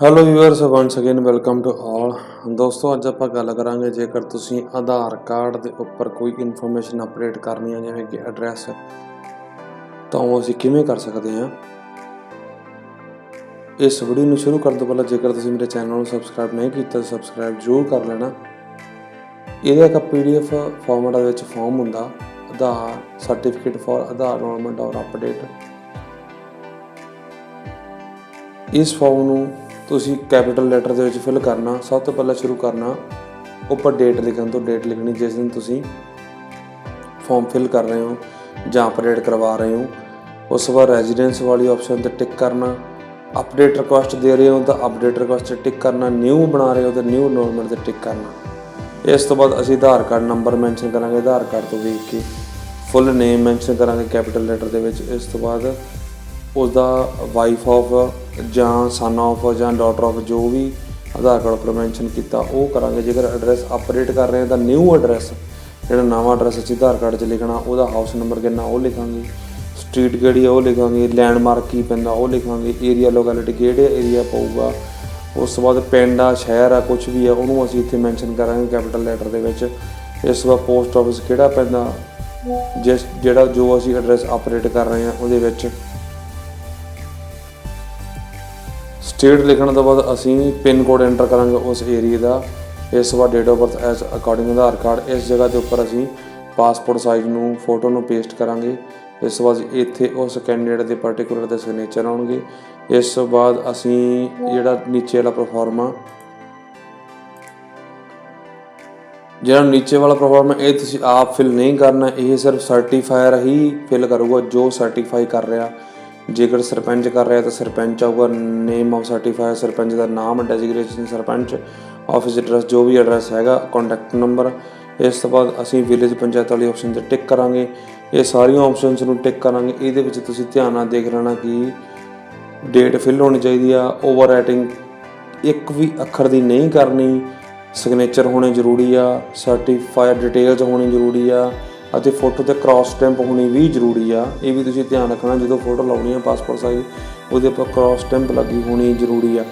Hello viewers once again welcome to all ਦੋਸਤੋ, ਅੱਜ ਆਪਾਂ ਗੱਲ ਕਰਾਂਗੇ ਜੇਕਰ ਤੁਸੀਂ ਆਧਾਰ ਕਾਰਡ ਦੇ ਉੱਪਰ ਕੋਈ ਇਨਫੋਰਮੇਸ਼ਨ ਅਪਡੇਟ ਕਰਨੀ ਹੈ, ਜਿਵੇਂ ਕਿ ਐਡਰੈਸ ਤਾਂ ਉਹ ਅਸੀਂ ਕਿਵੇਂ ਕਰ ਸਕਦੇ ਹਾਂ? ਇਸ ਵੀਡੀਓ ਨੂੰ ਸ਼ੁਰੂ ਕਰਨ ਤੋਂ ਪਹਿਲਾਂ ਜੇਕਰ ਤੁਸੀਂ ਮੇਰੇ ਚੈਨਲ ਨੂੰ ਸਬਸਕ੍ਰਾਈਬ ਨਹੀਂ ਕੀਤਾ, ਤਾਂ ਸਬਸਕ੍ਰਾਈਬ ਜ਼ਰੂਰ ਕਰ ਲੈਣਾ। ਇਹਦਾ ਇੱਕ ਪੀਡੀਐਫ ਫਾਰਮੈਟ ਦੇ ਵਿੱਚ ਫਾਰਮ ਹੁੰਦਾ, Aadhaar certificate for Aadhaar enrolment ਔਰ ਅਪਡੇਟ ਇਸ ਫਾਰਮ ਨੂੰ ਤੁਸੀਂ ਕੈਪੀਟਲ ਲੈਟਰ ਦੇ ਵਿੱਚ ਫਿਲ ਕਰਨਾ, ਸਭ ਤੋਂ ਪਹਿਲਾਂ ਸ਼ੁਰੂ ਕਰਨਾ, ਉੱਪਰ ਡੇਟ ਲਿਖਣ ਤੋਂ ਡੇਟ ਲਿਖਣੀ, ਜਿਸ ਦਿਨ ਤੁਸੀਂ ਫਾਰਮ ਫਿਲ ਕਰ ਰਹੇ ਹੋ ਜਾਂ ਅਪਡੇਟ ਕਰਵਾ ਰਹੇ ਹੋ, ਉਸ ਤੋਂ ਬਾਅਦ ਰੈਜ਼ੀਡੈਂਸ ਵਾਲੀ ਆਪਸ਼ਨ ਤੇ ਟਿਕ ਕਰਨਾ ਅਪਡੇਟ ਰਿਕੁਐਸਟ ਦੇ ਰਹੇ ਹੋ ਤਾਂ ਅਪਡੇਟ ਰਿਕੁਐਸਟ ਤੇ ਟਿਕ ਕਰਨਾ ਨਿਊ ਬਣਾ ਰਹੇ ਹੋ ਤਾਂ ਨਿਊ ਨੋਰਮਲ ਤੇ ਟਿਕ ਕਰਨਾ। ਇਸ ਤੋਂ ਬਾਅਦ ਅਸੀਂ ਆਧਾਰ ਕਾਰਡ ਨੰਬਰ ਮੈਂਸ਼ਨ ਕਰਾਂਗੇ, ਆਧਾਰ ਕਾਰਡ ਤੋਂ ਵੇਖ ਕੇ ਫੁੱਲ ਨੇਮ ਮੈਂਸ਼ਨ ਕਰਾਂਗੇ ਕੈਪੀਟਲ ਲੈਟਰ ਦੇ ਵਿੱਚ, ਇਸ ਤੋਂ ਬਾਅਦ ਉਸਦਾ ਵਾਈਫ ਆਫ ਜਾਂ ਸਨ ਆਫ ਜਾਂ ਡਾਟਰ ਆਫ ਜੋ ਵੀ ਆਧਾਰ ਕਾਰਡ ਉੱਪਰ ਮੈਂਸ਼ਨ ਕੀਤਾ, ਉਹ ਕਰਾਂਗੇ। ਜੇਕਰ ਐਡਰੈਸ ਅਪਡੇਟ ਕਰ ਰਹੇ ਹਾਂ, ਤਾਂ ਨਿਊ ਐਡਰੈਸ ਜਿਹੜਾ ਨਵਾਂ ਐਡਰੈਸ ਅਸੀਂ ਆਧਾਰ ਕਾਰਡ 'ਚ ਲਿਖਣਾ, ਉਹਦਾ ਹਾਊਸ ਨੰਬਰ ਕਿੰਨਾ, ਉਹ ਲਿਖਾਂਗੇ। ਸਟਰੀਟ ਕਿਹੜੀ ਆ, ਉਹ ਲਿਖਾਂਗੇ। ਲੈਂਡਮਾਰਕ ਕੀ ਪੈਂਦਾ, ਉਹ ਲਿਖਾਂਗੇ। ਏਰੀਆ ਲੋਕੈਲਿਟੀ ਕਿਹੜੇ ਏਰੀਆ ਪਊਗਾ। ਉਸ ਤੋਂ ਬਾਅਦ ਪਿੰਡ ਆ, ਸ਼ਹਿਰ ਆ ਕੁਝ ਵੀ ਆ, ਉਹਨੂੰ ਅਸੀਂ ਇੱਥੇ ਮੈਂਸ਼ਨ ਕਰਾਂਗੇ ਕੈਪੀਟਲ ਲੈਟਰ ਦੇ ਵਿੱਚ। ਇਸ ਤੋਂ ਬਾਅਦ ਪੋਸਟ ਆਫਿਸ ਕਿਹੜਾ ਪੈਂਦਾ, ਜਿਸ ਜਿਹੜਾ ਜੋ ਅਸੀਂ ਐਡਰੈਸ ਆਪਰੇਟ ਕਰ ਰਹੇ ਹਾਂ, ਉਹਦੇ ਵਿੱਚ ਸਟੇਟ ਲਿਖਣ ਤੋਂ ਬਾਅਦ ਅਸੀਂ ਪਿੰਨ ਕੋਡ ਐਂਟਰ ਕਰਾਂਗੇ ਉਸ ਏਰੀਆ ਦਾ। ਇਸ ਤੋਂ ਬਾਅਦ date of birth as according Aadhaar card ਇਸ ਜਗ੍ਹਾ ਦੇ ਉੱਪਰ ਅਸੀਂ ਪਾਸਪੋਰਟ ਸਾਈਜ਼ ਨੂੰ ਫੋਟੋ ਨੂੰ ਪੇਸਟ ਕਰਾਂਗੇ। ਇਸ ਤੋਂ ਬਾਅਦ ਇੱਥੇ ਉਸ ਕੈਂਡੀਡੇਟ ਦੇ ਪਾਰਟਿਕੂਲਰ ਦੇ ਸਿਗਨੇਚਰ ਆਉਣਗੇ। ਇਸ ਤੋਂ ਬਾਅਦ ਅਸੀਂ ਜਿਹੜਾ ਨੀਚੇ ਵਾਲਾ ਪ੍ਰੋਫਾਰਮਾ ਜਿਹੜਾ ਨੀਚੇ ਵਾਲਾ ਪ੍ਰੋਫਾਰਮ ਇਹ ਤੁਸੀਂ ਆਪ ਫਿਲ ਨਹੀਂ ਕਰਨਾ, ਇਹ ਸਿਰਫ ਸਰਟੀਫਾਇਰ ਹੀ ਫਿਲ ਕਰੂਗਾ ਜੋ ਸਰਟੀਫਾਈ ਕਰ ਰਿਹਾ। ਜੇਕਰ ਸਰਪੰਚ ਕਰ ਰਿਹਾ ਤਾਂ ਸਰਪੰਚ ਆਊਗਾ ਨੇਮ ਆਫ ਸਰਟੀਫਾਇਰ ਸਰਪੰਚ ਦਾ ਨਾਮ ਡੈਜ਼ਿਗਨੇਸ਼ਨ ਸਰਪੰਚ ਆਫਿਸ ਐਡਰੈਸ ਜੋ ਵੀ ਐਡਰੈਸ ਹੈਗਾ ਕੰਟੈਕਟ ਨੰਬਰ ਇਸ ਤੋਂ ਬਾਅਦ ਅਸੀਂ ਵਿਲੇਜ ਪੰਚਾਇਤ ਵਾਲੀ ਆਪਸ਼ਨ ਤੇ ਟਿਕ ਕਰਾਂਗੇ। ਇਹ ਸਾਰੀਆਂ ਆਪਸ਼ਨਸ ਨੂੰ ਟਿਕ ਕਰਾਂਗੇ। ਇਹਦੇ ਵਿੱਚ ਤੁਸੀਂ ਧਿਆਨ ਨਾਲ ਦੇਖ ਲੈਣਾ ਕਿ ਡੇਟ ਫਿਲ ਹੋਣੀ ਚਾਹੀਦੀ ਆ ਓਵਰ ਰਾਈਟਿੰਗ ਇੱਕ ਵੀ ਅੱਖਰ ਦੀ ਨਹੀਂ ਕਰਨੀ ਸਿਗਨੇਚਰ ਹੋਣੇ ਜ਼ਰੂਰੀ ਆ ਸਰਟੀਫਾਈਡ ਡਿਟੇਲਸ ਹੋਣੀ ਜ਼ਰੂਰੀ ਆ ਅਤੇ ਫੋਟੋ ਤੇ ਕ੍ਰਾਸ ਸਟੈਂਪ ਹੋਣੀ ਵੀ ਜ਼ਰੂਰੀ ਆ। ਇਹ ਵੀ ਤੁਸੀਂ ਧਿਆਨ ਰੱਖਣਾ, ਜਦੋਂ ਫੋਟੋ ਲਾਉਣੀ ਆ ਪਾਸਪੋਰਟ ਸਾਈਜ਼ ਉਹਦੇ ਉੱਪਰ ਕ੍ਰਾਸ ਸਟੈਂਪ ਲੱਗੀ ਹੋਣੀ ਜ਼ਰੂਰੀ ਆ।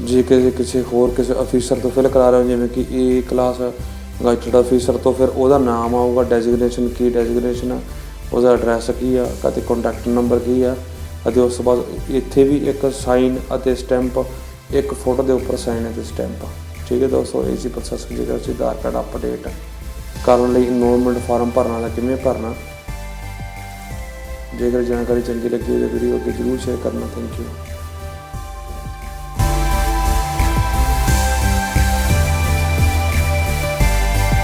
ਜੇ ਕਿਸੇ ਕਿਸੇ ਹੋਰ ਕਿਸੇ ਅਫੀਸਰ ਤੋਂ ਫਿਲ ਕਰਾ ਰਹੇ ਹੋ, ਜਿਵੇਂ ਕਿ ਇਹ ਕਲਾਸ ਗਾਈਟਡ ਅਫੀਸਰ ਤੋਂ, ਫਿਰ ਉਹਦਾ ਨਾਮ ਆਊਗਾ ਡੈਜ਼ਿਗਨੇਸ਼ਨ ਕੀ ਡੈਜ਼ਿਗਨੇਸ਼ਨ ਆ, ਉਹਦਾ ਐਡਰੈਸ ਕੀ ਆ, ਅਤੇ ਕੰਟੈਕਟ ਨੰਬਰ ਕੀ ਆ, ਅਤੇ ਉਸ ਤੋਂ ਬਾਅਦ ਇੱਥੇ ਵੀ ਇੱਕ ਸਾਈਨ ਅਤੇ ਸਟੈਂਪ ਇੱਕ ਫੋਟੋ ਦੇ ਉੱਪਰ ਸਾਈਨ ਅਤੇ ਸਟੈਂਪ ਠੀਕ ਹੈ ਦੋਸਤੋ, ਇਹ ਸੀ ਪ੍ਰੋਸੈਸ ਜੇਕਰ ਅਸੀਂ ਆਧਾਰ ਕਾਰਡ ਅਪਡੇਟ ਕਰਨ ਲਈ ਇਨਰੋਲਮੈਂਟ ਫਾਰਮ ਭਰਨਾ ਤਾਂ ਕਿਵੇਂ ਭਰਨਾ? ਜੇਕਰ ਜਾਣਕਾਰੀ ਚੰਗੀ ਲੱਗੀ ਤਾਂ ਵੀਡੀਓ ਅੱਗੇ ਜ਼ਰੂਰ ਸ਼ੇਅਰ ਕਰਨਾ ਥੈਂਕ ਯੂ